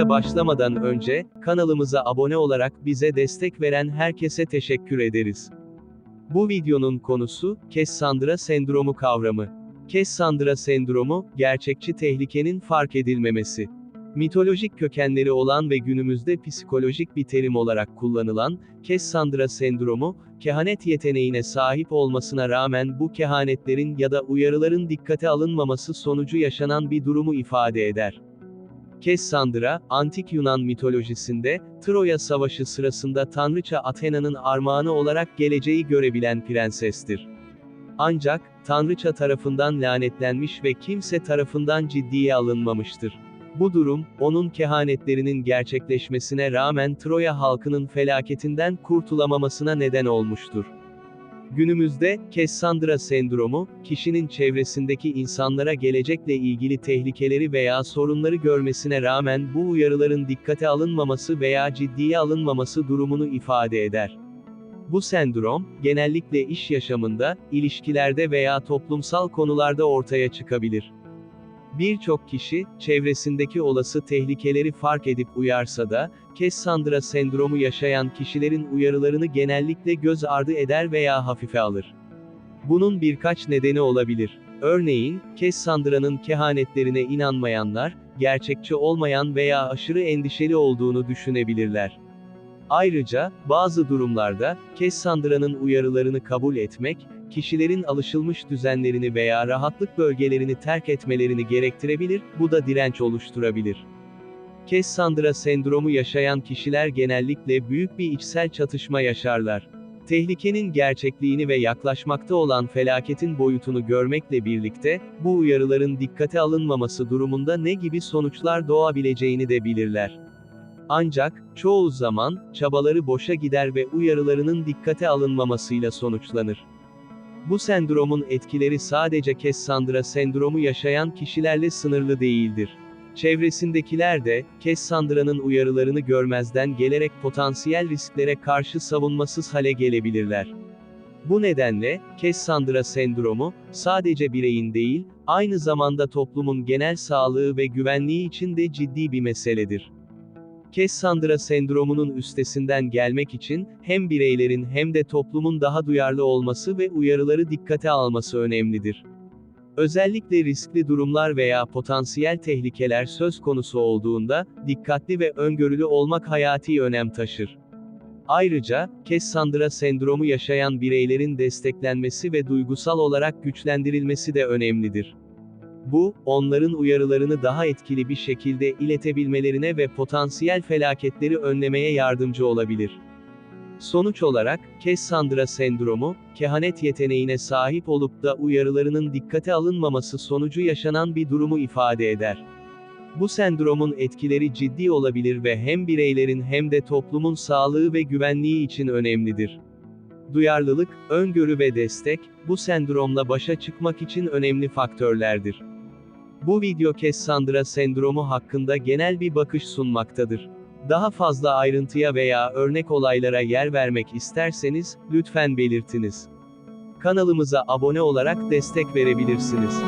Videoya başlamadan önce, kanalımıza abone olarak bize destek veren herkese teşekkür ederiz. Bu videonun konusu, Cassandra sendromu kavramı. Cassandra sendromu, gerçekçi tehlikenin fark edilmemesi. Mitolojik kökenleri olan ve günümüzde psikolojik bir terim olarak kullanılan, Cassandra sendromu, kehanet yeteneğine sahip olmasına rağmen bu kehanetlerin ya da uyarıların dikkate alınmaması sonucu yaşanan bir durumu ifade eder. Cassandra, antik Yunan mitolojisinde, Troya Savaşı sırasında tanrıça Athena'nın armağanı olarak geleceği görebilen prensestir. Ancak, tanrıça tarafından lanetlenmiş ve kimse tarafından ciddiye alınmamıştır. Bu durum, onun kehanetlerinin gerçekleşmesine rağmen Troya halkının felaketinden kurtulamamasına neden olmuştur. Günümüzde, Cassandra sendromu, kişinin çevresindeki insanlara gelecekle ilgili tehlikeleri veya sorunları görmesine rağmen bu uyarıların dikkate alınmaması veya ciddiye alınmaması durumunu ifade eder. Bu sendrom, genellikle iş yaşamında, ilişkilerde veya toplumsal konularda ortaya çıkabilir. Birçok kişi, çevresindeki olası tehlikeleri fark edip uyarsa da, Cassandra sendromu yaşayan kişilerin uyarılarını genellikle göz ardı eder veya hafife alır. Bunun birkaç nedeni olabilir. Örneğin, Cassandra'nın kehanetlerine inanmayanlar, gerçekçi olmayan veya aşırı endişeli olduğunu düşünebilirler. Ayrıca, bazı durumlarda, Cassandra'nın uyarılarını kabul etmek, kişilerin alışılmış düzenlerini veya rahatlık bölgelerini terk etmelerini gerektirebilir, bu da direnç oluşturabilir. Cassandra sendromu yaşayan kişiler genellikle büyük bir içsel çatışma yaşarlar. Tehlikenin gerçekliğini ve yaklaşmakta olan felaketin boyutunu görmekle birlikte, bu uyarıların dikkate alınmaması durumunda ne gibi sonuçlar doğabileceğini de bilirler. Ancak, çoğu zaman, çabaları boşa gider ve uyarılarının dikkate alınmamasıyla sonuçlanır. Bu sendromun etkileri sadece Cassandra sendromu yaşayan kişilerle sınırlı değildir. Çevresindekiler de, Cassandra'nın uyarılarını görmezden gelerek potansiyel risklere karşı savunmasız hale gelebilirler. Bu nedenle, Cassandra sendromu, sadece bireyin değil, aynı zamanda toplumun genel sağlığı ve güvenliği için de ciddi bir meseledir. Cassandra sendromunun üstesinden gelmek için, hem bireylerin hem de toplumun daha duyarlı olması ve uyarıları dikkate alması önemlidir. Özellikle riskli durumlar veya potansiyel tehlikeler söz konusu olduğunda, dikkatli ve öngörülü olmak hayati önem taşır. Ayrıca, Cassandra sendromu yaşayan bireylerin desteklenmesi ve duygusal olarak güçlendirilmesi de önemlidir. Bu, onların uyarılarını daha etkili bir şekilde iletebilmelerine ve potansiyel felaketleri önlemeye yardımcı olabilir. Sonuç olarak, Cassandra sendromu, kehanet yeteneğine sahip olup da uyarılarının dikkate alınmaması sonucu yaşanan bir durumu ifade eder. Bu sendromun etkileri ciddi olabilir ve hem bireylerin hem de toplumun sağlığı ve güvenliği için önemlidir. Duyarlılık, öngörü ve destek, bu sendromla başa çıkmak için önemli faktörlerdir. Bu video Cassandra sendromu hakkında genel bir bakış sunmaktadır. Daha fazla ayrıntıya veya örnek olaylara yer vermek isterseniz, lütfen belirtiniz. Kanalımıza abone olarak destek verebilirsiniz.